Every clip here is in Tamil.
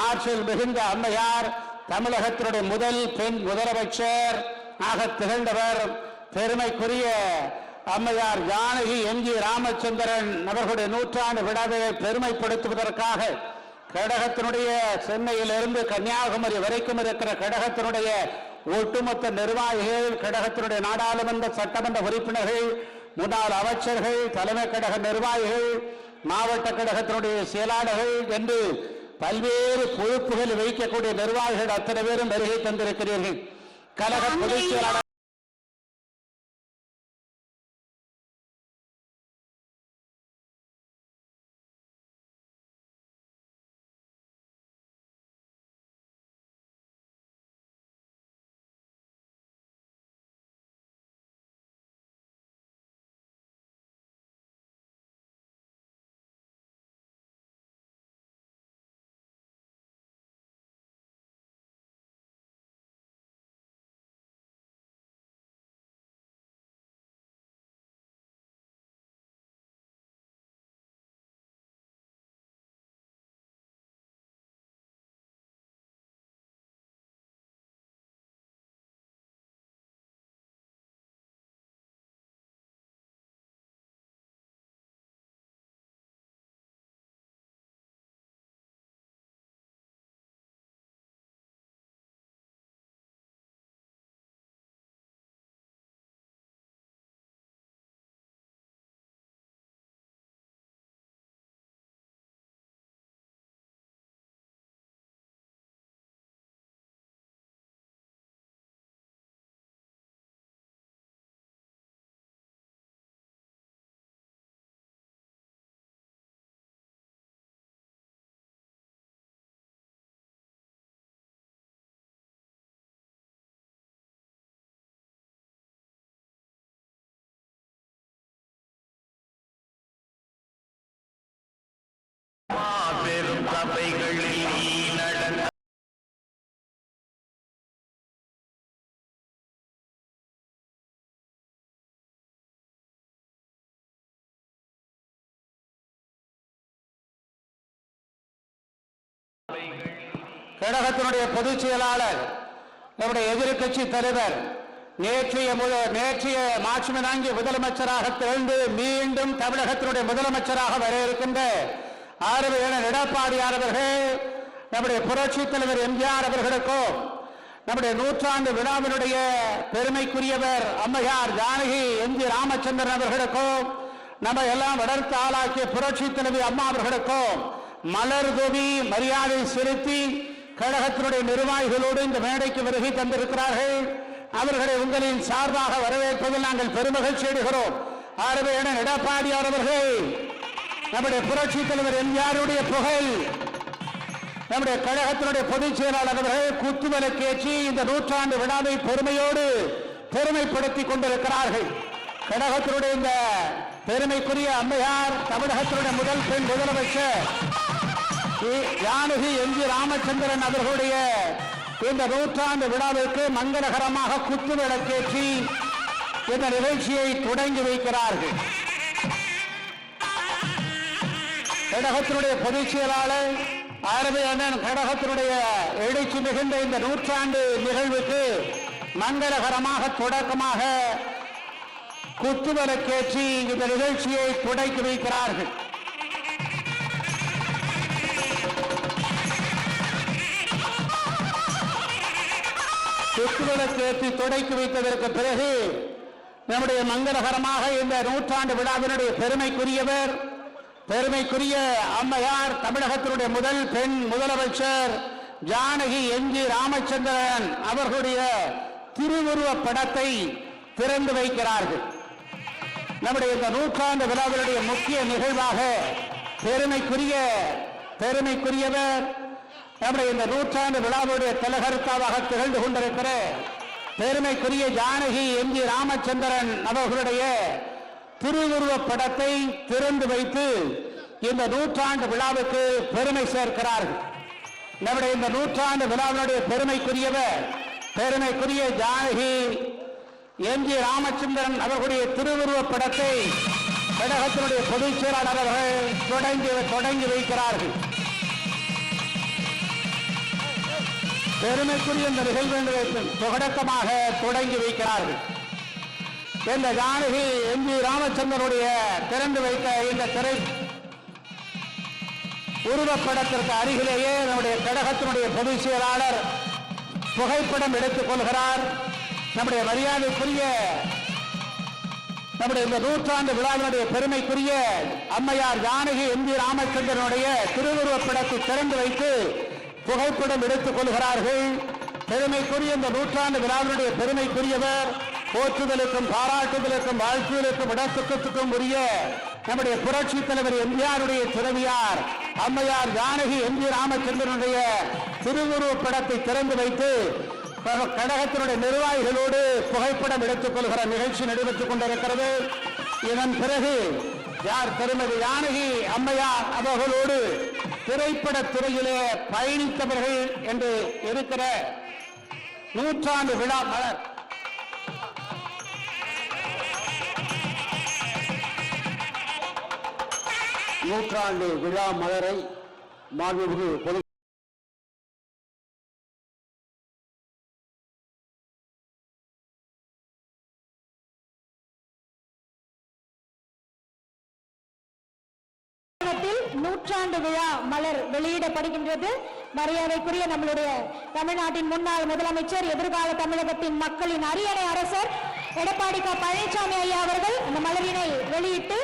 ஆற்றல் மிகுந்த அம்மையார் தமிழகத்தினுடைய முதல் பெண் முதலமைச்சர் ஆக திகழ்ந்தவர் பெருமைக்குரிய அம்மையார் ஜானகி எம் ஜி ராமச்சந்திரன் அவர்களுடைய நூற்றாண்டு விழாவை பெருமைப்படுத்துவதற்காக கடகத்தினுடைய சென்னையிலிருந்து கன்னியாகுமரி வரைக்கும் இருக்கிற கடகத்தினுடைய ஒட்டுமொத்த நிர்வாகிகள் கடகத்தினுடைய நாடாளுமன்ற சட்டமன்ற உறுப்பினர்கள் முன்னாள் அமைச்சர்கள் தலைமை கழக நிர்வாகிகள் மாவட்ட கழகத்தினுடைய செயலாளர்கள் என்று பல்வேறு பொறுப்புகள் வைக்கக்கூடிய நிர்வாகிகள் அத்தனை பேரும் வருகை தந்திருக்கிறீர்கள். கழக பொதுச் செயலாளர் கழகத்தினுடைய பொதுச் செயலாளர் நம்முடைய எதிர்க்கட்சி தலைவர் நேற்றைய முத- நேற்றைய மாட்சிமனாங்கி முதலமைச்சராக திகழ்ந்து மீண்டும் தமிழகத்தினுடைய முதலமைச்சராக வர இருக்கின்ற ஆறுவேண எடப்பாடியார் அவர்கள் நம்முடைய புரட்சி தலைவர் எம்ஜிஆர் அவர்களுக்கும் நம்முடைய நூற்றாண்டு விழாவினுடைய பெருமைக்குரியவர் அம்மையார் ஜானகி எம் ஜி ராமச்சந்திரன் அவர்களுக்கும் நம்ம எல்லாம் வளர்த்து ஆளாக்கிய புரட்சி தலைவி அம்மா அவர்களுக்கும் மலர் தொவி மரியாதை செலுத்தி கழகத்தினுடைய நிர்வாகிகளோடு இந்த மேடைக்கு வருகை தந்திருக்கிறார்கள். அவர்களை உங்களின் சார்பாக வரவேற்பதில் நாங்கள் பெருமகிழ்ச்சி அடைகிறோம். ஆகவே என எடப்பாடியார் அவர்கள் நம்முடைய புரட்சி தலைவர் எம்ஜிஆருடைய புகழ் நம்முடைய கழகத்தினுடைய பொதுச் செயலாளர் அவர்கள் குத்துவிளக்கேற்றி இந்த நூற்றாண்டு விழாவை பெருமையோடு பெருமைப்படுத்திக் கொண்டிருக்கிறார்கள். கழகத்தினுடைய இந்த பெருமைக்குரிய அம்மையார் தமிழகத்தினுடைய முதல் பெண் முதலமைச்சர் யானகி எம் ஜி ராமச்சந்திரன் அவர்களுடைய இந்த நூற்றாண்டு விழாவிற்கு மங்களகரமாக குத்து விளக்கேற்றி இந்த நிகழ்ச்சியை தொடங்கி வைக்கிறார்கள். கடகத்தினுடைய பொதுச் செயலாளர் அரபி அண்ணன் கடகத்தினுடைய எழுச்சி மிகுந்த இந்த நூற்றாண்டு நிகழ்வுக்கு மங்களகரமாக தொடக்கமாக குத்துவிளக்கேற்றி இந்த நிகழ்ச்சியை தொடக்கி வைக்கிறார்கள். குத்துவிளக்கேற்றி தொடக்கி வைத்ததற்கு பிறகு நம்முடைய மங்களகரமாக இந்த நூற்றாண்டு விழாவினுடைய பெருமைக்குரியவர் பெருமைக்குரிய அம்மையார் தமிழகத்தினுடைய முதல் பெண் முதலமைச்சர் ஜானகி எம் ஜி ராமச்சந்திரன் அவர்களுடைய திருவுருவப் படத்தை திறந்து வைக்கிறார்கள். நம்முடைய இந்த நூற்றாண்டு விழாவினுடைய முக்கிய நிகழ்வாக பெருமைக்குரிய பெருமைக்குரியவர் நம்முடைய இந்த நூற்றாண்டு விழாவுடைய தலைகருத்தாவாக திகழ்ந்து கொண்டிருக்கிற பெருமைக்குரிய ஜானகி எம் ஜி ராமச்சந்திரன் அவர்களுடைய திருவுருவப் படத்தை திறந்து வைத்து இந்த நூற்றாண்டு விழாவுக்கு பெருமை சேர்க்கிறார்கள். நம்முடைய இந்த நூற்றாண்டு விழாவினுடைய பெருமைக்குரியவர் பெருமைக்குரிய ஜானகி எம் ஜி ராமச்சந்திரன் அவர்களுடைய திருவுருவப் படத்தை கழகத்தினுடைய பொதுச் செயலாளர் அவர்கள் தொடங்கி தொடங்கி வைக்கிறார்கள். பெருமைக்குரிய இந்த நிகழ்வு தொடக்கமாக தொடங்கி வைக்கிறார்கள். இந்த ஜானகி எம் ஜி ராமச்சந்திரனுடைய திறந்து வைத்த இந்த திரை உருவப்படத்திற்கு அருகிலேயே நம்முடைய கழகத்தினுடைய பொதுச் செயலாளர் புகைப்படம் எடுத்துக் கொள்கிறார். நம்முடைய மரியாதைக்குரிய நம்முடைய இந்த நூற்றாண்டு விழாவினுடைய பெருமைக்குரிய அம்மையார் ஜானகி எம் ஜி ராமச்சந்திரனுடைய திருவுருவப்படத்தை திறந்து வைத்து புகைப்படம் எடுத்துக் கொள்கிறார்கள். பெருமைக்குரிய இந்த நூற்றாண்டு விழாவினுடைய பெருமைக்குரியவர் போற்றுதலுக்கும் பாராட்டுதலுக்கும் வாழ்த்துதலுக்கும் இடத்துக்கத்துக்கும் உரிய நம்முடைய புரட்சி தலைவர் எம்ஜிஆருடைய துறவியார் அம்மையார் ஜானகி எம் ஜி ராமச்சந்திரனுடைய திருவுருவப் படத்தை திறந்து வைத்து கழகத்தினுடைய நிர்வாகிகளோடு புகைப்படம் எடுத்துக் கொள்கிற நிகழ்ச்சி நடைபெற்றுக் கொண்டிருக்கிறது. இதன் பிறகு யார் திருமதி ஜானகி அம்மையார் அவர்களோடு திரைப்பட துறையிலே பயணித்தவர்கள் என்று இருக்கிற நூற்றாண்டு விழா மலர். நூற்றாண்டு விழா மலரை மாண்புமிகு பொது நூற்றாண்டு விழா மலர் வெளியிடப்படுகின்றது. மரியாதைக்குரிய நம்மளுடைய தமிழ்நாட்டின் முன்னாள் முதலமைச்சர் எதிர்கால தமிழகத்தின் மக்களின் அரியணை அரசர் எடப்பாடி க. பழனிசாமி ஐயா அவர்கள் அந்த மலரினை வெளியிட்டு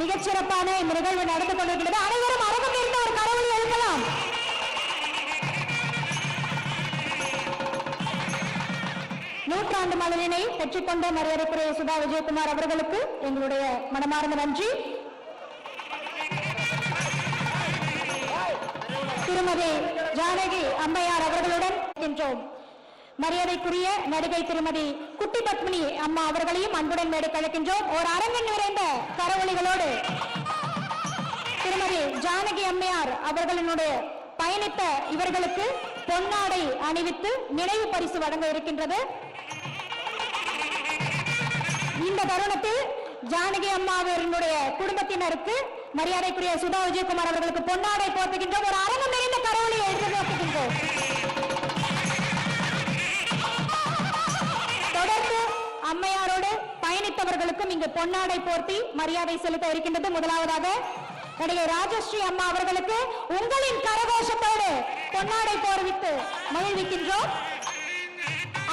மிகச்சிறப்பான இந்த நிகழ்வு நடந்து கொண்டிருக்கிறது. அனைவரும் அரங்கம் இருந்த ஒரு கடவுளை எழுப்பலாம். நூற்றாண்டு மலரினை பெற்றுக்கொண்ட மரியாதைக்குரிய சுதா விஜயகுமார் அவர்களுக்கு எங்களுடைய மனமார்ந்த நன்றி. திருமதி ஜானகி அம்மையார் அவர்களுடன் இருக்கின்றோம் மரியாதைக்குரிய நடிகை திருமதி குட்டி பத்மினி அம்மா அவர்களையும் அன்புடன் மேடை கழிக்கின்றோம் ஒரு அரங்கில் நிறைந்த கரவொலிகளோடு திருமதி ஜானகி அம்மையார் அவர்களினுடைய பயணித்த இவர்களுக்கு பொன்னாடை அணிவித்து நினைவு பரிசு வழங்க இருக்கின்றது. இந்த தருணத்தில் ஜானகி அம்மாவினுடைய குடும்பத்தினருக்கு மரியாதைக்குரிய சுதா விஜயகுமார் அவர்களுக்கு பொன்னாடை போர்த்துகின்றோம் ஒரு அரங்கம் நிறைந்த கரவொலியை எதிர்நோக்குகின்றோம் தொடர்ந்து அம்மையாரோடு பயணித்தவர்களுக்கும் இங்கு பொன்னாடை போர்த்தி மரியாதை செலுத்த இருக்கின்றது. முதலாவதாக நடிகை ராஜஸ்ரீ அம்மா அவர்களுக்கு உங்களின் கரகோஷத்தோடு பொன்னாடை போர்வித்து மகிழ்விக்கின்றோம்.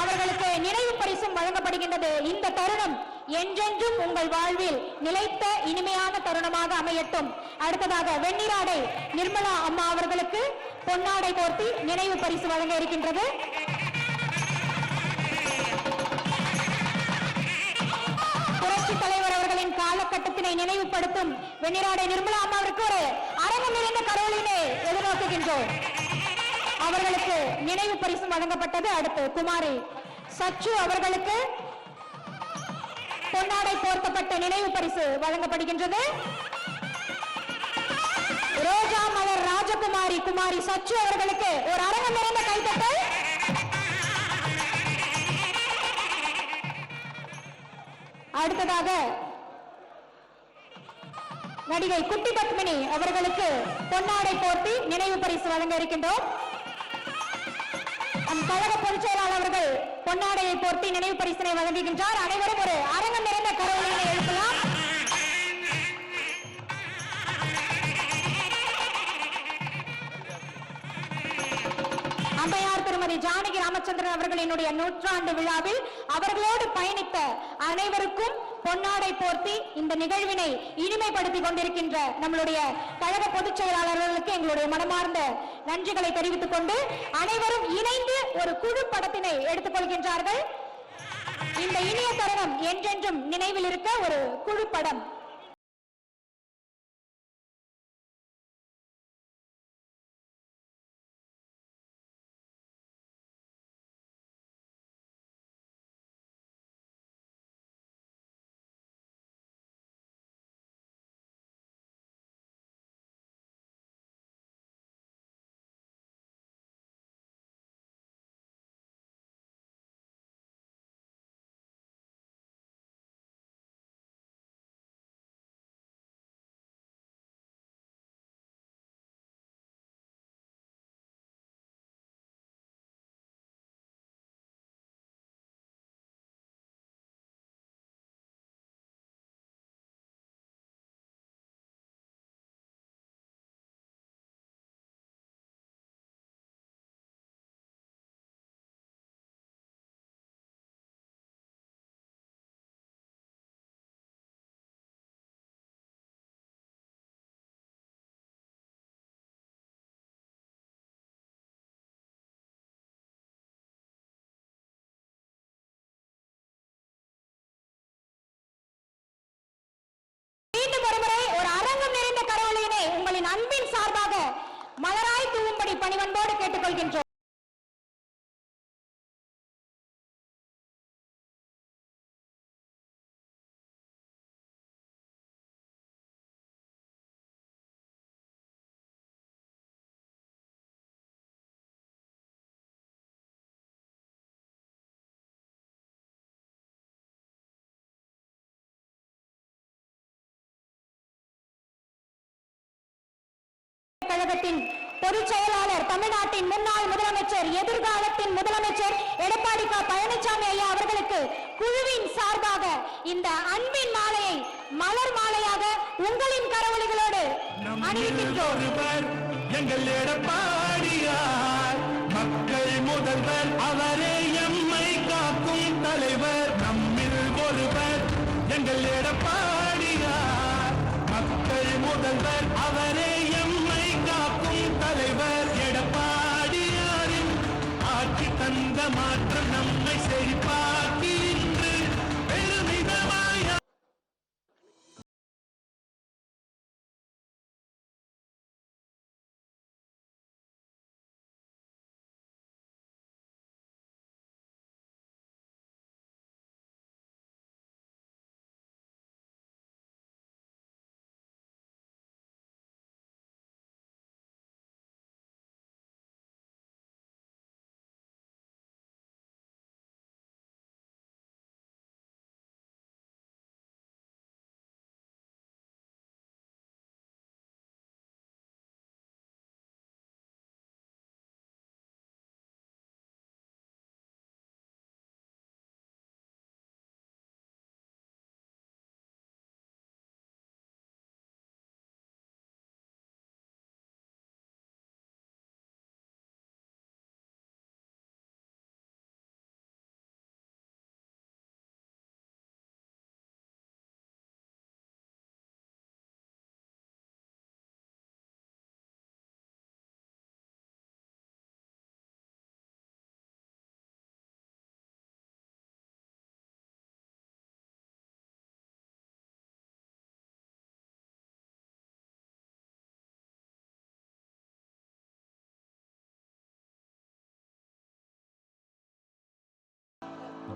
அவர்களுக்கு நினைவு பரிசும் வழங்கப்படுகின்றது. இந்த தருணம் என்றென்றும் உங்கள் வாழ்வில் நிலைத்த இனிமையான தருணமாக அமையட்டும். அடுத்ததாக வெண்ணிராடை நிர்மலா அம்மா அவர்களுக்கு பொன்னாடை போர்த்தி நினைவு பரிசு வழங்க இருக்கின்றது. புரட்சி தலைவர் அவர்களின் காலகட்டத்தினை நினைவுபடுத்தும் வெண்ணிராடை நிர்மலா அம்மாவிற்கு ஒரு அரங்கம் நிறைந்த கரோலினை எதிர்நோக்குகின்றோம். அவர்களுக்கு நினைவு பரிசு வழங்கப்பட்டது. அடுத்து குமாரி சச்சு அவர்களுக்கு பொன்னாடை போர்த்தப்பட்ட நினைவு பரிசு வழங்கப்படுகின்றது. ரோஜா மலர் ராஜகுமாரி குமாரி சச்சு அவர்களுக்கு ஒரு அரங்கம் நிறைந்த கைத்தட்டல். அடுத்ததாக நடிகை குட்டி பத்மினி அவர்களுக்கு பொன்னாடை போர்த்தி நினைவு பரிசு வழங்க இருக்கின்றோம். பொதுச் அவர்கள் பொன்னாடையை போர்த்தி நினைவு பரிசனை வழங்குகின்றார். அனைவரும் ஒரு அரங்கம் நிறைந்த கரவொலியை எழுப்பலாம். அம்பையார் திருமதி ஜானகி ராமச்சந்திரன் அவர்களினுடைய நூற்றாண்டு விழாவில் அவர்களோடு பயணித்த அனைவருக்கும் பொன்னாடை போர்த்தி இந்த நிகழ்வினை இனிமைப்படுத்திக் கொண்டிருக்கின்ற நம்மளுடைய கழக பொதுச் செயலாளர்களுக்கு எங்களுடைய மனமார்ந்த நன்றிகளை தெரிவித்துக் கொண்டு அனைவரும் இணைந்து ஒரு குழு படத்தினை எடுத்துக்கொள்கின்றார்கள் இந்த இனிய தருணம் என்றென்றும் நினைவில் இருக்க ஒரு குழு படம். மீண்டும் ஒருமுறை ஒரு அரங்கம் நிறைந்த கடவுளினை உங்களின் அன்பின் சார்பாக மலராய் தூவும்படி பணிவன்போடு கேட்டுக்கொள்கின்றோம். கழகத்தின் பொதுச் செயலாளர் தமிழ்நாட்டின் முன்னாள் முதலமைச்சர் எதிர்காலத்தின் முதலமைச்சர் எடப்பாடி க. பழனிசாமி ஐயா அவர்களுக்கு குழுவின் சார்பாக இந்த அன்பின் மாலையை மலர் மாலையாக உங்களின் கரவொலிகளோடு அணிவிக்கின்றோம். எங்கள் எடப்பாடியார் மக்கள் முதல்வர் அவரே எம்மை காக்கும் தலைவர். நம்மில் ஒருவர் எங்கள் எடப்பாடியார் மக்கள் முதல்வர் அவரே தந்த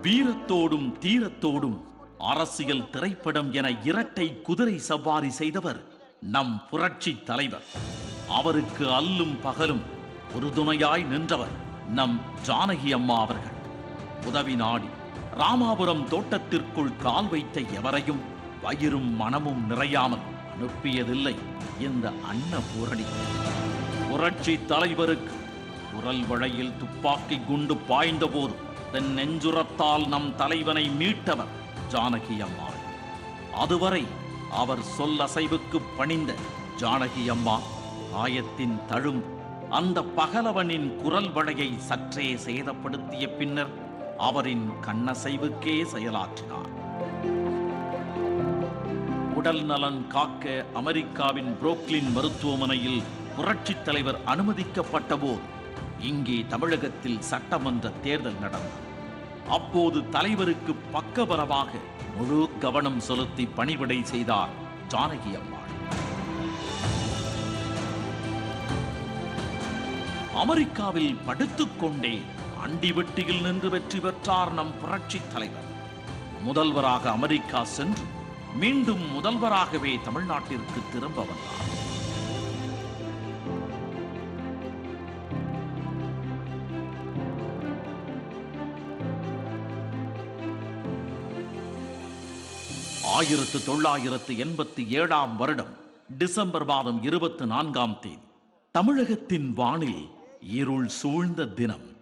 வீரத்தோடும் தீரத்தோடும் அரசியல் திரைப்படம் என இரட்டை குதிரை சவாரி செய்தவர் நம் புரட்சி தலைவர். அவருக்கு அல்லும் பகலும் உறுதுணையாய் நின்றவர் நம் ஜானகி அம்மா அவர்கள். உதவி நாடி ராமாபுரம் தோட்டத்திற்குள் கால் வைத்த எவரையும் வயிறும் மனமும் நிறையாமல் அனுப்பியதில்லை இந்த அன்னபூரணி புரட்சி தலைவருக்கு குரல் வழையில் துப்பாக்கி குண்டு பாய்ந்தபோது தன் நெஞ்சுரத்தால் நம் தலைவனை மீட்டவர் ஜானகி அம்மா. அதுவரை அவர் சொல்லசைவுக்கு பணிந்த ஜானகி அம்மா ஆயத்தின் தழும் அந்த பகலவனின் குரல் வளையை சற்றே சேதப்படுத்திய பின்னர் அவரின் கண்ணசைவுக்கே செயலாற்றினார். உடல் நலன் காக்க அமெரிக்காவின் புரோக்லின் மருத்துவமனையில் புரட்சித் தலைவர் அனுமதிக்கப்பட்டபோது இங்கே தமிழகத்தில் சட்டமன்ற தேர்தல் நடந்தது அப்போது தலைவருக்கு பக்கபலமாக முழு கவனம் செலுத்தி பணிவிடை செய்தார் ஜானகி அம்மாள் அமெரிக்காவில் படுத்துக்கொண்டே அண்டிவெட்டியில் நின்று வெற்றி பெற்றார் நம் புரட்சித் தலைவர். முதல்வராக அமெரிக்கா சென்று மீண்டும் முதல்வராகவே தமிழ்நாட்டிற்கு திரும்ப வந்தார். ஆயிரத்து தொள்ளாயிரத்து எண்பத்தி ஏழாம் வருடம் டிசம்பர் மாதம் இருபத்தி நான்காம் தேதி. தமிழகத்தின் வானில் இருள் சூழ்ந்த தினம்.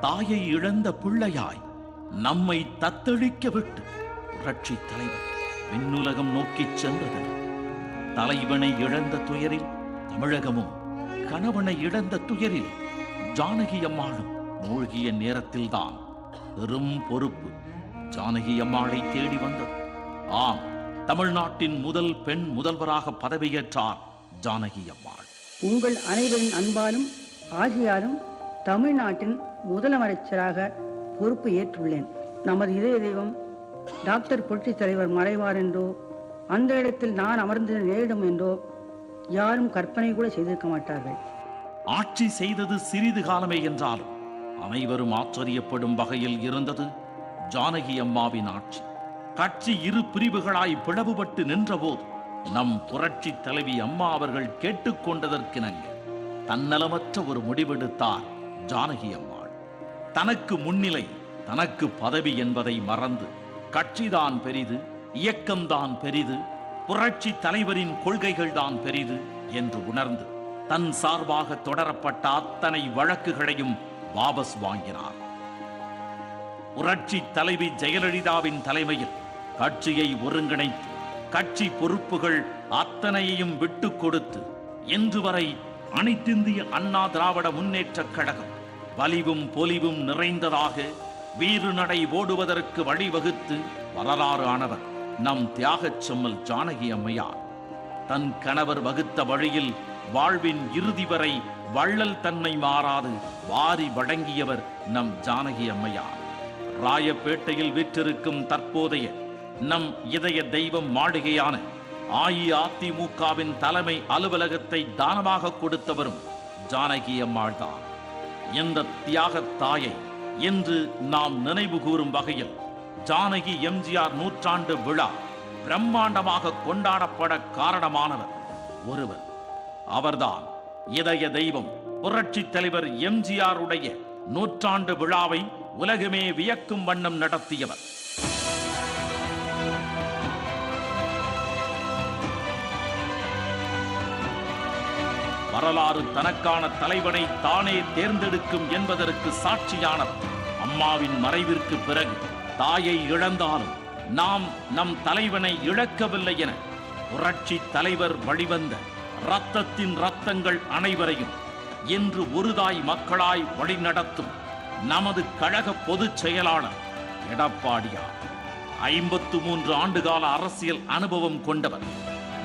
தாயை இழந்த பிள்ளையாய் நம்மை தத்தளிக்க விட்டு புரட்சி தலைவர் விண்ணுலகம் நோக்கிச் சென்றது தலைவனை இழந்த துயரில் தமிழகமும் கணவனை இழந்த துயரில் ஜானகி அம்மாளும் மூழ்கிய நேரத்தில்தான் பெரும் பொறுப்பு. ஜானகி அம்மாளை தேடி வந்தது. ஆம் தமிழ்நாட்டின் முதல் பெண் முதல்வராக பதவியேற்றார் ஜானகி அம்மாள். உங்கள் அனைவரின் அன்பாலும் ஆசியாலும் தமிழ்நாட்டின் முதலமைச்சராக பொறுப்பு ஏற்றுள்ளேன். நமது இதய தெய்வம் டாக்டர் புரட்சித் தலைவர் மறைவார் என்றோ அந்த இடத்தில் நான் அமர்ந்த நேரிடும் என்றோ யாரும் கற்பனை கூட செய்திருக்க மாட்டார்கள். ஆட்சி செய்தது சிறிது காலமே என்றாலும் அனைவரும் ஆச்சரியப்படும் வகையில் இருந்தது ஜானகி அம்மாவின் ஆட்சி. கட்சி இரு பிரிவுகளாய் பிளவுபட்டு நின்றபோது நம் புரட்சி தலைவி அம்மா அவர்கள் கேட்டுக்கொண்டதற்கிணங்க தன்னலமற்ற ஒரு முடிவெடுத்தார் ஜானகி அம்மாள். தனக்கு முன்னிலை தனக்கு பதவி என்பதை மறந்து கட்சிதான் பெரிது இயக்கம்தான் பெரிது புரட்சி தலைவரின் கொள்கைகள் தான் பெரிது என்று உணர்ந்து தன் சார்பாக தொடரப்பட்ட அத்தனை வழக்குகளையும் வாபஸ் வாங்கினார். புரட்சி தலைவி ஜெயலலிதாவின் தலைமையில் கட்சியை ஒருங்கிணைத்து கட்சி பொறுப்புகள் அத்தனையையும் விட்டுக் கொடுத்து இன்று வரை அனைத்திந்திய அண்ணா திராவிட முன்னேற்றக் கழகம் வலிவும் பொலிவும் நிறைந்ததாக வீறு நடை ஓடுவதற்கு வழிவகுத்து வரலாறு ஆனவர் நம் தியாகச் செம்மல் ஜானகி அம்மையார். தன் கணவர் வகுத்த வழியில் வாழ்வின் இறுதி வரை வள்ளல் தன்மை மாறாது வாரி வழங்கியவர் நம் ஜானகி அம்மையார். ராயப்பேட்டையில் விற்றிருக்கும் தற்போதைய நம் இதய தெய்வம் மாளிகையான அஇஅதிமுகவின் தலைமை அலுவலகத்தை தானமாக கொடுத்தவரும் ஜானகி அம்மாள்தான். இந்த தியாகத் தாயை இன்று நாம் நினைவு கூறும் வகையில் ஜானகி எம்ஜிஆர் நூற்றாண்டு விழா பிரம்மாண்டமாக கொண்டாடப்பட காரணமானவர் ஒருவர். அவர்தான் இதய தெய்வம் புரட்சித் தலைவர் எம்ஜிஆருடைய நூற்றாண்டு விழாவை உலகமே வியக்கும் வண்ணம் நடத்தியவர். வரலாறு தனக்கான தலைவனை தானே தேர்ந்தெடுக்கும் என்பதற்கு சாட்சியானவர் அம்மாவின் மறைவிற்கு பிறகு தாயை இழந்தாலும் நாம் நம் தலைவனை இழக்கவில்லை என புரட்சி தலைவர் வழிவந்த ரத்தத்தின் ரத்தங்கள் அனைவரையும் இன்று ஒருதாய் மக்களாய் வழிநடத்தும் நமது கழக பொதுச் செயலாளர் எடப்பாடியார். ஐம்பத்து மூன்று ஆண்டுகால அரசியல் அனுபவம் கொண்டவர்.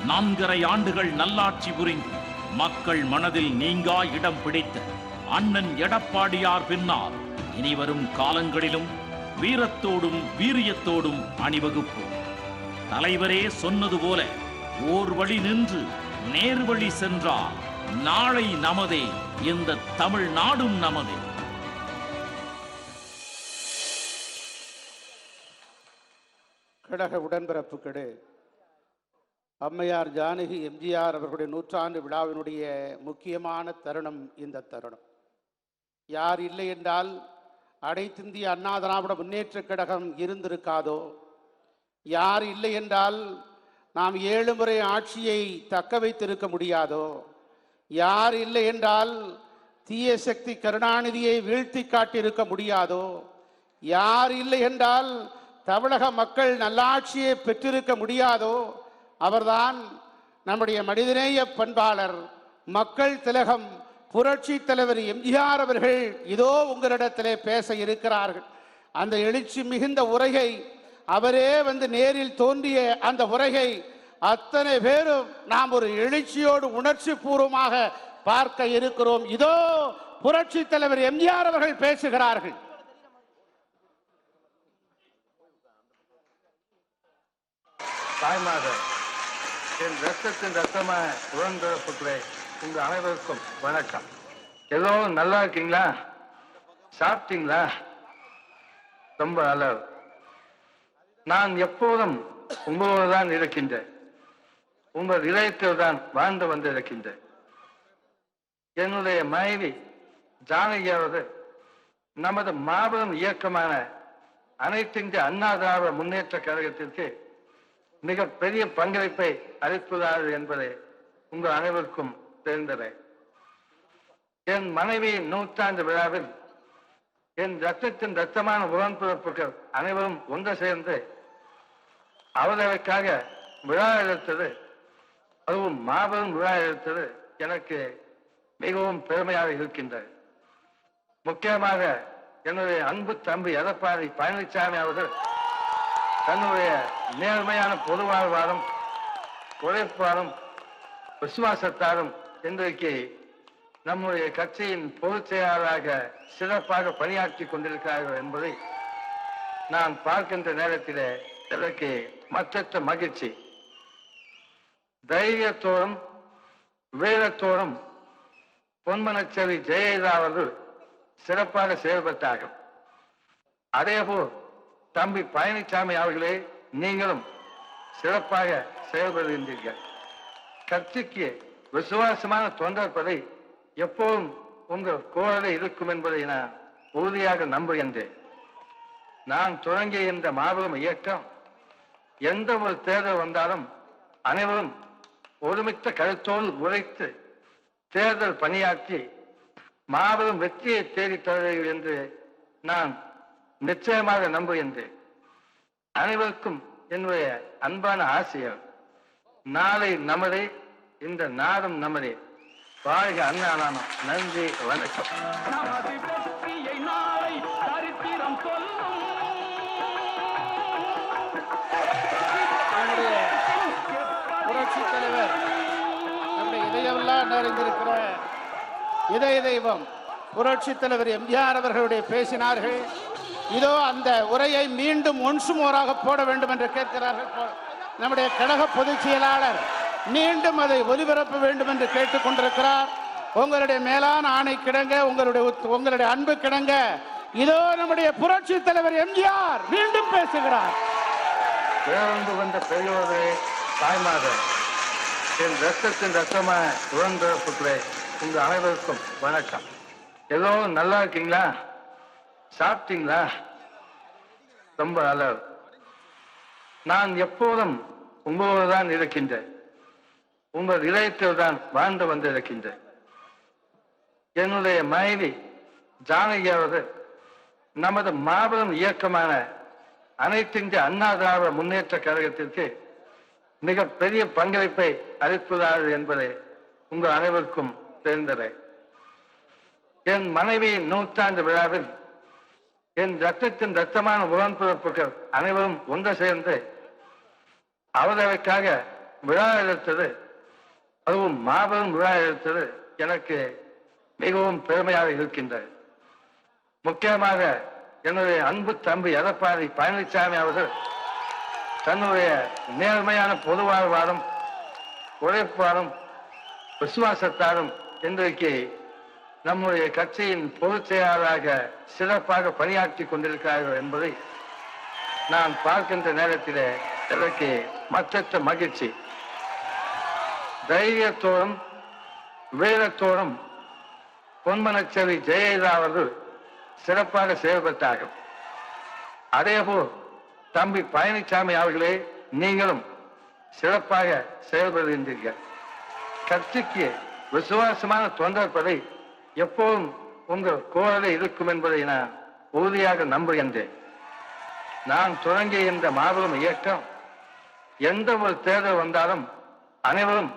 நான்கரை ஆண்டுகள் நல்லாட்சி புரிந்து மக்கள் மனதில் நீங்கா இடம் பிடித்த அண்ணன் எடப்பாடியார் பின்னால் இனிவரும் காலங்களிலும் வீரத்தோடும் வீரியத்தோடும் அணிவகுப்போம். தலைவரே சொன்னது போல ஓர் வழி நின்று நேர்வழி சென்றால் நாளை நமதே. இந்த தமிழ் நாடும் நமதே. கழக உடன்பிறப்புகளே அம்மையார் ஜானகி எம்ஜிஆர் அவர்களுடைய நூற்றாண்டு விழாவினுடைய முக்கியமான தருணம் இந்த தருணம். யார் இல்லை என்றால் அனைத்திந்திய அண்ணா திராவிட முன்னேற்றக் கழகம் இருந்திருக்காதோ? யார் இல்லை என்றால் நாம் ஏழு முறை ஆட்சியை தக்க வைத்திருக்க முடியாதோ? யார் இல்லை என்றால் தீய சக்தி கருணாநிதியை வீழ்த்தி காட்டியிருக்க முடியாதோ? யார் இல்லை என்றால் தமிழக மக்கள் நல்லாட்சியை பெற்றிருக்க முடியாதோ? அவர்தான் நம்முடைய மனிதநேய பண்பாளர் மக்கள் திலகம் புரட்சி தலைவர் எம்ஜிஆர் அவர்கள் இதோ உங்களிடத்திலே பேச இருக்கிறார்கள். அந்த எழுச்சி மிகுந்த உரையை அவரே வந்து நேரில் தோன்றிய அந்த உரையை அத்தனை பேரும் நாம் ஒரு எழுச்சியோடு உணர்ச்சி பூர்வமாக பார்க்க இருக்கிறோம். இதோ புரட்சி தலைவர் எம்ஜிஆர் அவர்கள் பேசுகிறார்கள். தாய்மாக என் ரத்தத்தின் ரத்தமான உடன்பிறப்புகளே உங்க அனைவருக்கும் வணக்கம். எல்லோரும் நல்லா இருக்கீங்களா? சாப்பிட்டீங்களா? ரொம்ப நல்லது நான் எப்போதும் உங்களோடு தான் இருக்கின்றேன். உங்கள் இதயத்தில் தான் வாழ்ந்து வந்திருக்கின்றேன். என்னுடைய மனைவி ஜானகியாவது நமது மாபெரும் இயக்கமான அனைத்திந்திய அண்ணா திராவிட முன்னேற்ற கழகத்திற்கு மிக பெரிய பங்களிப்பை அளித்துள்ளார்கள் என்பதை உங்கள் அனைவருக்கும் தெரிந்ததே. என் மனைவியின் நூற்றாண்டு விழாவில் என் ரத்தத்தின் ரத்தமான உடன்பிறப்புகள் அனைவரும் ஒன்று சேர்ந்து அவர்களுக்காக விழா எடுத்தது அதுவும் மாபெரும் விழா எடுத்தது எனக்கு மிகவும் பெருமையாக இருக்கின்றது. முக்கியமாக என்னுடைய அன்பு தம்பி எடப்பாடி பழனிசாமி அவர்கள் தன்னுடைய நேர்மையான பொது வாழ்வாலும் உழைப்பாலும் விசுவாசத்தாலும் இன்றைக்கு நம்முடைய கட்சியின் பொதுச் செயலாளராக சிறப்பாக பணியாற்றி கொண்டிருக்கிறார்கள் என்பதை நான் பார்க்கின்ற நேரத்திலே எனக்கு மற்றற்ற மகிழ்ச்சி. தைரியத்தோடும் வீரத்தோடும் பொன்மனச்சேரி ஜெயலலிதா அவர்கள் சிறப்பாக செயல்பட்டார்கள் அதேபோல் தம்பி பழனிசாமி அவர்களே நீங்களும் சிறப்பாக செயல்படுகின்றீர்கள் கட்சிக்கு விசுவாசமான தொண்டர்பதை எப்போதும் உங்கள் கோரலை இருக்கும் என்பதை நான் உறுதியாக நம்புகின்றேன். நான் தொடங்கிய இந்த மாபெரும் இயக்கம் எந்த ஒரு தேர்தல் வந்தாலும் அனைவரும் ஒருமித்த கருத்தோடு உழைத்து தேர்தல் பணியாற்றி மாபெரும் வெற்றியை தேடித் தருவீர்கள் என்று நான் நிச்சயமாக நம்புகின்றேன். அனைவருக்கும் என்னுடைய அன்பான ஆசிரியர் நாளை நமதே இந்த நாடும் நமதே. வாழ்க அண்ணா நானும் நன்றி வணக்கம். நம்முடைய நிறைந்திருக்கிற இதய தெய்வம் புரட்சி தலைவர் எம்ஜிஆர் அவர்களுடைய பேசினார்கள் இதோ அந்த உரையை மீண்டும் ஒன்சு மோராக போட வேண்டும் என்று கேட்கிறார்கள். நம்முடைய கழக பொதுச் செயலாளர் மீண்டும் அதை ஒலிபரப்ப வேண்டும் என்று கேட்டுக்கொண்டிருக்கிறார் உங்களுடைய மேலான ஆணை கிடங்க உங்களுடைய உங்களுடைய அன்பு கிடங்க. இதோ நம்முடைய புரட்சி தலைவர் எம்ஜிஆர் மீண்டும் பேசுகிறார். பேருந்து வந்த பெரியோரே தாய்மார்கள் என் ரத்தத்தின் ரத்தமான உடன்பிறப்புகளே உங்க அனைவருக்கும் வணக்கம். எல்லோரும் நல்லா இருக்கீங்களா? சாப்பிட்டீங்களா? ரொம்ப நல்லது நான் எப்போதும் உங்களோடு தான் இருக்கின்றேன். உங்கள் இதயத்தில் தான் வாழ்ந்து வந்திருக்கின்றேன். என்னுடைய மனைவி ஜானகி அவர்கள் நமது மாபெரும் இயக்கமான அனைத்திந்திய அண்ணா திராவிட முன்னேற்ற கழகத்திற்கு மிக பெரிய பங்களிப்பை அளிப்பதாது என்பதை உங்கள் அனைவருக்கும் தெரிந்ததே. என் மனைவியின் நூற்றாண்டு விழாவில் என் ரத்தத்தின் ரத்தமான உடன்பிறப்புகள் அனைவரும் ஒன்று சேர்ந்து அவர்களுக்காக விழா எடுத்தது அதுவும் மாபெரும் விழா எடுத்தது எனக்கு மிகவும் பெருமையாக இருக்கின்றது. முக்கியமாக என்னுடைய அன்பு தம்பி எடப்பாடி பழனிசாமி அவர்கள் தன்னுடைய நேர்மையான பொதுவாழ்வாரும் உழைப்பாலும் உழைப்பாரும் இன்றைக்கு நம்முடைய கட்சியின் பொதுச் செயலாளராக சிறப்பாக பணியாற்றி கொண்டிருக்கிறார்கள் என்பதை நான் பார்க்கின்ற நேரத்தில் எனக்கு மற்ற மகிழ்ச்சி. தைரியத்தோடும் வீரத்தோடும் பொன்மனச்சேரி ஜெயலலிதா அவர்கள் சிறப்பாக செயல்பட்டார்கள். அதேபோல் தம்பி பழனிசாமி அவர்களே நீங்களும் சிறப்பாக செயல்படுகின்றீர்கள் கட்சிக்கு விசுவாசமான தொண்டர்படை எப்போதும் உங்கள் கோரலை இருக்கும் என்பதை நான் உறுதியாக நம்புகின்றேன். நான் தொடங்கிய இந்த மாபெரும் இயக்கம் எந்த ஒரு தேர்தல் வந்தாலும் அனைவரும்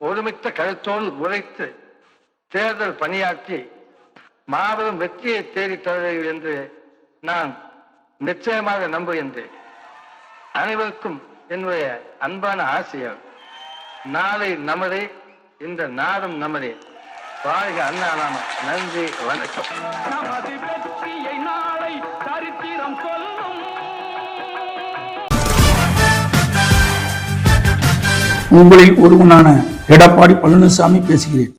ஒருமித்த கருத்தோடு உழைத்து தேர்தல் பணியாற்றி மாபெரும் வெற்றியை தேடித் தருவீர்கள் என்று நான் நிச்சயமாக நம்புகின்றேன் அனைவருக்கும் என்னுடைய அன்பான ஆசைகள் நாளை நமதே இந்த நாடும் நமதே. வாழ்க அண்ணா நாம நன்றி வணக்கம். நமது வெற்றியை நாளை சரித்திரம் சொல்லும். உங்களில் ஒருவனான எடப்பாடி பழனிசாமி பேசுகிறேன்.